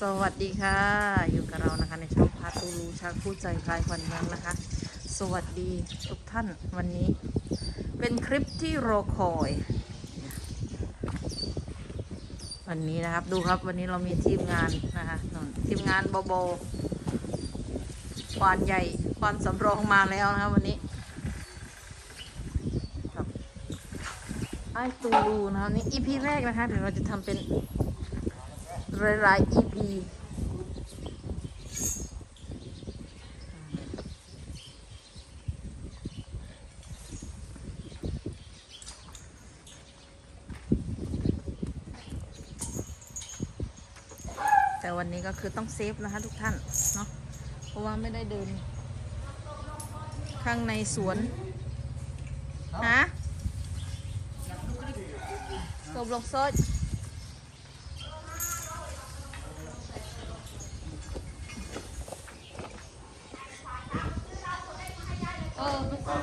สวัสดีค่ะ อยู่กับเรานะคะในช่องพาตูรูช้างผู้ใจพลายควันเมืองนะคะ สวัสดีทุกท่านวันนี้ เป็นคลิปที่รอคอย วันนี้นะครับดูครับวันนี้เรามีทีมงานนะคะทีมงานโบโบควานใหญ่ควานสำรองมาแล้วนะคะวันนี้ไอตูรูนะครับนี่อีพีแรกนะคะเดี๋ยวเราจะทำเป็น หลายๆ EP แต่วันนี้ก็คือต้องเซฟนะคะทุกท่านเนาะเพราะว่าไม่ได้เดิน ข้างในสวนฮะกบลงโซ ดเออไป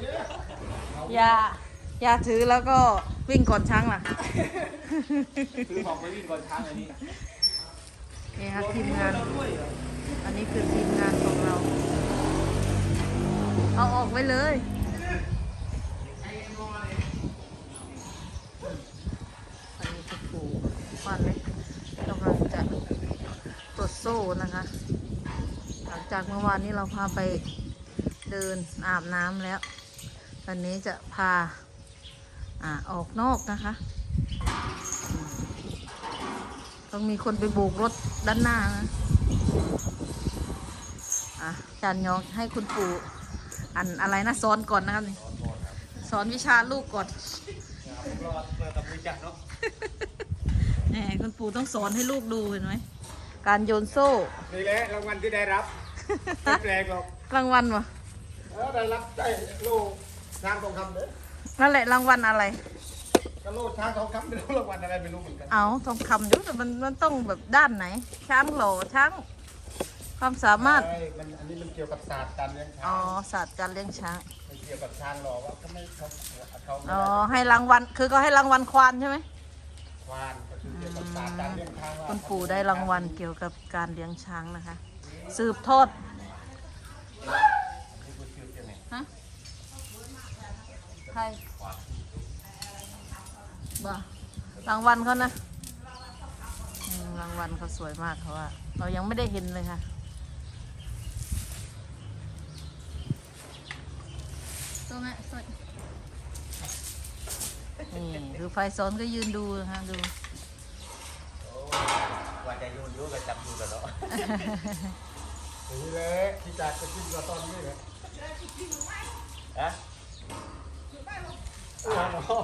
ซื้อหน่อ ยอย่าอย่าถือแล้วก็วิ่งก่อนช้างล่ะ ซื้อของไปวิ่งก่อนช้างอันนี้นี่ครับทีมงาน อันนี้คือทีมงานของเรา เอาออกไว้เลย อันนี้คือผูฟันเล็กกำลังจะตรวจโซ่นะคะ หลังจากเมื่อวานนี้เราพาไปเดินอาบน้ำแล้ว วันนี้จะพาอ่าออกนอกนะคะ ต้องมีคนไปโบกรถด้านหน้านะอะอาจารย์ยองให้คุณปู่อันอะไรนะสอนก่อนนะครับนี่สอนวิชาลูกก่อนรอดเปิดกับมือจับเนาะแหมคุณปู่ต้องสอนให้ลูกดูเห็นไหม การโยนโซ่นี่แหละรางวัลที่ได้รับไม่แปลกหรอกรางวัลวะเออได้รับได้โล่ ช้างทองคำเด้อนั่นแหละรางวัลอะไรก็โล่ช้างทองคำไม่รู้รางวัลอะไรไม่รู้เหมือนกันเอาทองคำอยู่แต่มันมันต้องแบบด้านไหน ช้างโหลช้าง ความสามารถ ใช่มันอันนี้มันเกี่ยวกับศาสตร์การเลี้ยงช้าอ๋องศาสตร์การเลี้ยงช้าง มันเกี่ยวกับช้างหรอกว่าก็ไม่เขาเขาไม่อ๋อ ได้ให้รางวัล คือก็ให้รางวัลควานใช่ไหมควานก็คือเกี่ยวกับศาสตร์การเลี้ยงช้างว่าคุณปู่ได้รางวัลเกี่ยวกับการเลี้ยงช้างนะคะ สืบทอดนี่คือชื่อเจ้าไหนฮะใค รบ่รางวัลเขานะอืมรางวัลเขาสวยมากเขาว่าเรายังไม่ได้เห็นเลยค่ะตัวแม่สวยนี่คือไฟซ้อนก็ยืนดูนะคะดูว่าจะยูนยูก็จำยูกันเนาะนี่แหละที่จากจะกินก็ตอนนี้เลยฮะ อ้าวเนาะ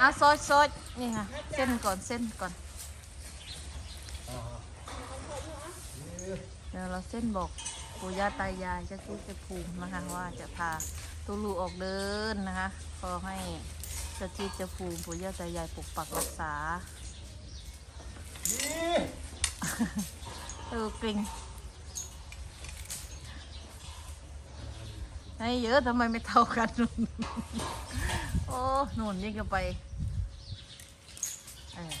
อะซอยซอยนี่ค่ะ เส้นก่อนเส้นก่อน เดี๋ยวเราเส้นบอกปู่ย่าตายายเจะทุกจะภูมินะคะว่าจะพาตุลูออกเดินนะคะขอให้เจะจีจะภูมิปู่ย่าตายายปกปักรักษานี่เออเกร็ง ให้เยอะทำไมไม่เท่ากันโอ้หนุนยิ่งกันไปเออ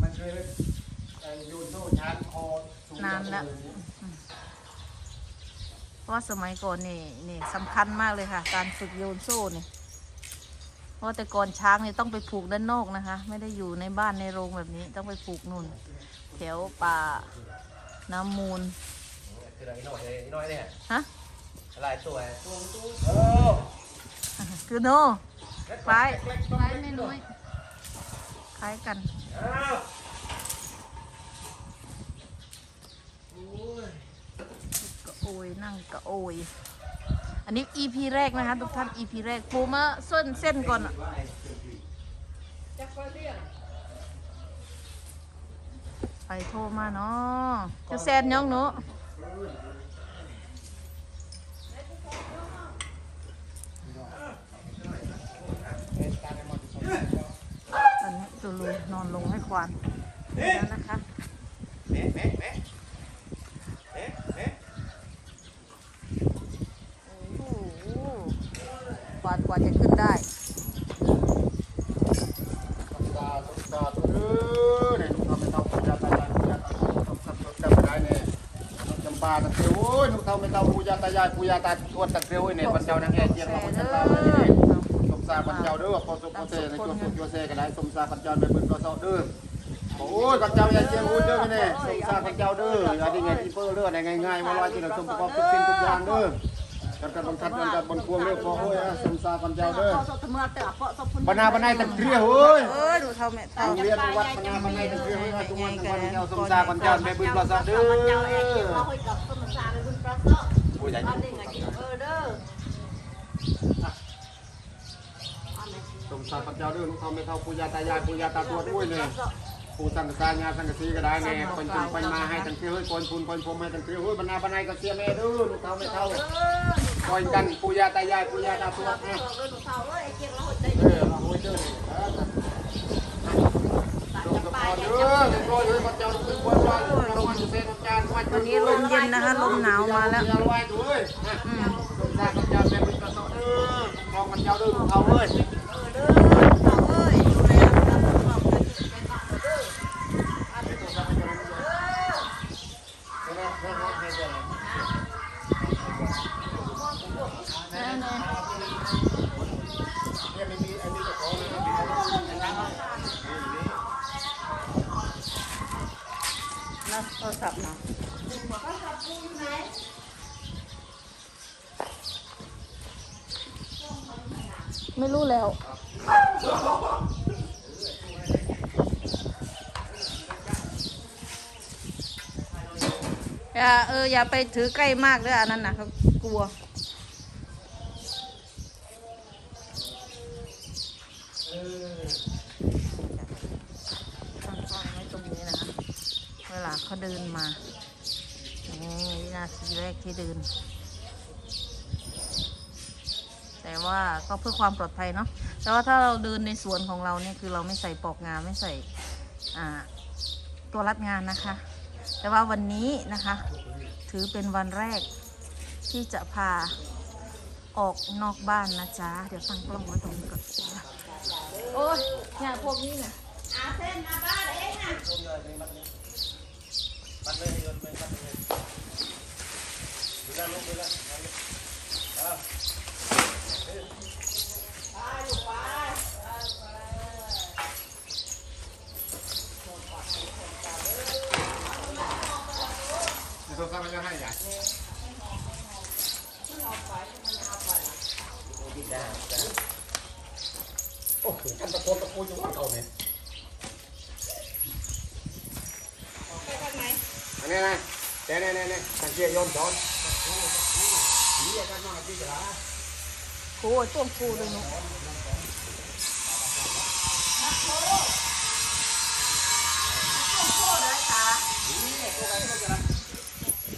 มันเคยไอ้ยูนโซ่ชาร์จคอสูงนานแล้วจากพื้เพราะว่าสมัยก่อนนี่นี่สำคัญมากเลยค่ะ การฝึกโยนโซ่นี่เพราะว่าแต่ก่อนช้างนี่ต้องไปผูกด้านนอกนะคะ ไม่ได้อยู่ในบ้านในโรงแบบนี้ต้องไปผูกนู่น แถวป่าน้ำมูล คืออะไรน้อยเลยน้อยเนี่ยฮะ อะไรตัวตัวตัวเออคือโนคล้ายคล้ายไม่น้อยคล้ายกันอ้าวกระโอยนั่งกระโอยอันนี้ EP แรกนะคะ ทุกท่าน EP แรกปูมาส้นเส้นก่อนอะไปโทรมาเนาะจะแซนยังเนาะ ซูลูนอนลงให้ควานแล้วนะคะเมะเมะเมะเมะเมะโอ้โหกว่ากว่าจะขึ้นได้ตาตุตาตุเด้อเนี่ยลูกทำไม่เท่าปูยาตายากูยาตาทวดต้องสับสนจำได้เนี่ยจำปาตะเกียวโอ้ยลูกเท่าไม่เท่าปูยาตายายปูยาตาทวดตะเกียวเนี่ยบรรเจ้านางแอ่เจียงเราคนจำตาเลยเนี่ยาบรรเจ้าเด้อพอสุพอเซในตัวสุตัวเซก็ได้สมซาบรรเจ้าเป็นเบิ่งก็เซาเด้อโอ้ยบรรเจ้าอย่าเจียงหูเด้อเนี่ยสมซาบรรเจ้าเด้ออย่าได้ไงที่เปิ้ลเด้อได้ง่ายๆว่าว่าที่เราสมประกอบทุกสิ่งทุกอย่างเด้อกันกันบังคับกันกันบนควงเด้อพอโอ้ยสมซาบรรเจ้าเด้อบรรณาบรรณาตะเกียวเอ้ยเอ้ยดูเท่าแม่เท่าโรงเรียนวัดพนาพนัยทั้งเรื่องให้ทุกวันทั้งวันเจ้าสมซาปัญญาแม่บุญประสาเด้อผู้ใหญ่สมซาปัญญาเด้องลูกเขาไม่เท่าปู่ย่าตายายปู่ย่าตาทวด้วยเลยปู่สังกษางาสังกสีก็ได้แน่คนจึงไปมาให้ทั้งเที่ยวให้คนคุณคนพรมให้ทั้งเที่ยวเฮ้ยบรรณาพนัยก็เสียแม่เด้อลูกเขาไม่เท่าคอยกันปู่ย่าตายายปู่ย่าตาทวนะเออเอาไว้เด้อลงกับพ่อเยเฮ้ยพระคือวันวันรางวัลเสนจานวันวันนี้ลมเย็นนะคะลมหนาวมาแล้วเดี๋ยไว้ดูเว้ยนะลงซาปัญญาแม่บุญประสาทเด้อลองปัญญาเด้อลูกเขาเว้ย รับโทรศัพท์มา ไม่รู้แล้ว อย่าเอออย่าไปถือใกล้มากเลยอันนั้นนะเขากลัว ตั้งกล้องไว้ตรงนี้นะคะ เวลาเขาเดินมานี่วินาทีแรกที่เดิน แต่ว่าก็เพื่อความปลอดภัยเนาะแต่ว่าถ้าเราเดินในสวนของเราเนี่ยคือเราไม่ใส่ปลอกงานไม่ใส่อ่าตัวรัดงานนะคะ แต่ว่าวันนี้นะคะ ถือเป็นวันแรกที่จะพาออกนอกบ้านนะจ๊ะ เดี๋ยวตั้งกล้องไว้ตรงนี้ก่อนโอ้ยเนี่ยพวกนี้เนี่ยมัดเลยโยนไปมัดเลยดูแลลูกดูแล 你说上面要看一下。 ที่จ้าจ้า โอ้โหกันตะโกนตะโกนอยู่ว่าเขาเนี่ยอันนี้นะเน่เน่เน่เน่สังเกตโยนช้อนนี่กันมาที่จะละ โ อ้ยต้วมฟูเลยเนาะ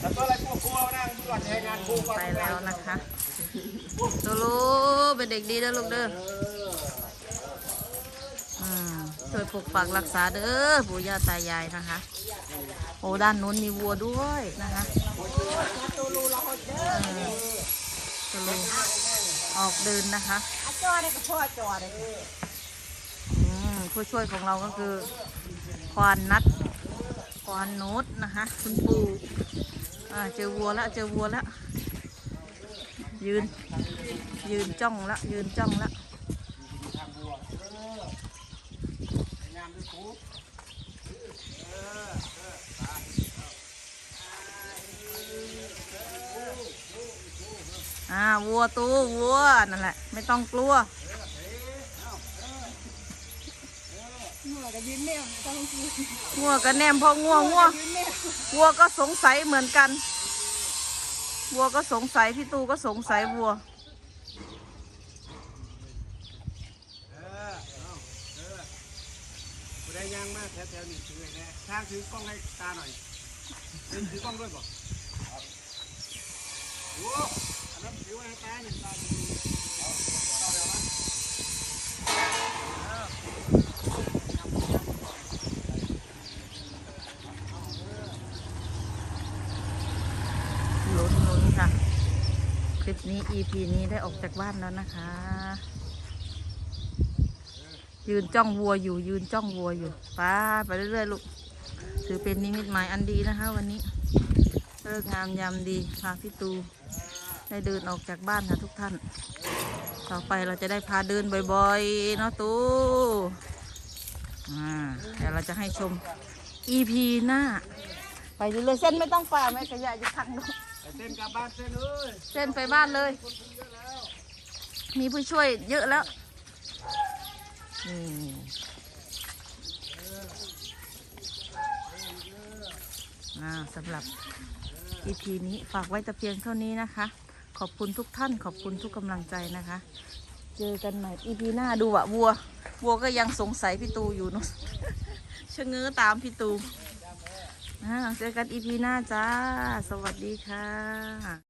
แต่ตัวอะไรพวกครูเอานั่งตรวจงานครูไปแล้วนะคะตูลูเป็นเด็กดีเด้อลูกเด้ออืมช่วยปกปักรักษาเด้อปู่ย่าตายายนะคะ โอ้ด้านนู้นมีวัวด้วยนะคะตูลูอ ออกเดินนะคะจอได้ก็พ่อจอได้อืมผู้ช่วยของเราก็คือ ควานนัด ควานโนดนะคะ คุณปู่เจอวัวแล้วเจอวัวแล้วยืน ยืนจ้องแล้วยืนจ้องแล้ว อ่าวัวตูวัวนั่นแหละ ไม่ต้องกลัวหัวก็ยืนเนี่ยต้องกินงัวกับแนมพองัวงัววัวก็สงสัยเหมือนกัน วัวก็สงสัยพี่ตูก็สงสัยวัวได้ย่างมากแถวๆนี้ถือไว้แน่ทางถือกล้องให้ตาหน่อยถือกล้องด้วยบ่โอ้อัน ลุ้นลุ้นค่ะ คลิปนี้ EP นี้ได้ออกจากบ้านแล้วนะคะ ยืนจ้องวัวอยู่ ยืนจ้องวัวอยู่ไป้าไปเรื่อยๆลูก ถือเป็นนิมิตหมายอันดีนะคะ วันนี้เลิกงามยามดีพาพี่ตู ได้เดินออกจากบ้านค่ะทุกท่าน ต่อไปเราจะได้พาเดินบ่อยๆ เนาะตูอ่าเดี๋ยวเราจะให้ชม EP หน้า ไปเรื่อยๆเส้นไม่ต้องฝ่าแม่กระยจะทังดูเส้นกลับบ้านเส้นเอ้ยเส้นไปบ้านเลย มีผู้ช่วยเยอะแล้วนี่อ่าสำหรับ EP นี้ฝากไว้แต่เพียงเท่านี้นะคะ ขอบคุณทุกท่าน ขอบคุณทุกกำลังใจนะคะ เจอกันใหม่อีพีหน้าดูอะวัว วัวก็ยังสงสัยพี่ตูอยู่เนอะชะเง้อตามพี่ตูเจอกันอีพีหน้าจ้า สวัสดีค่ะ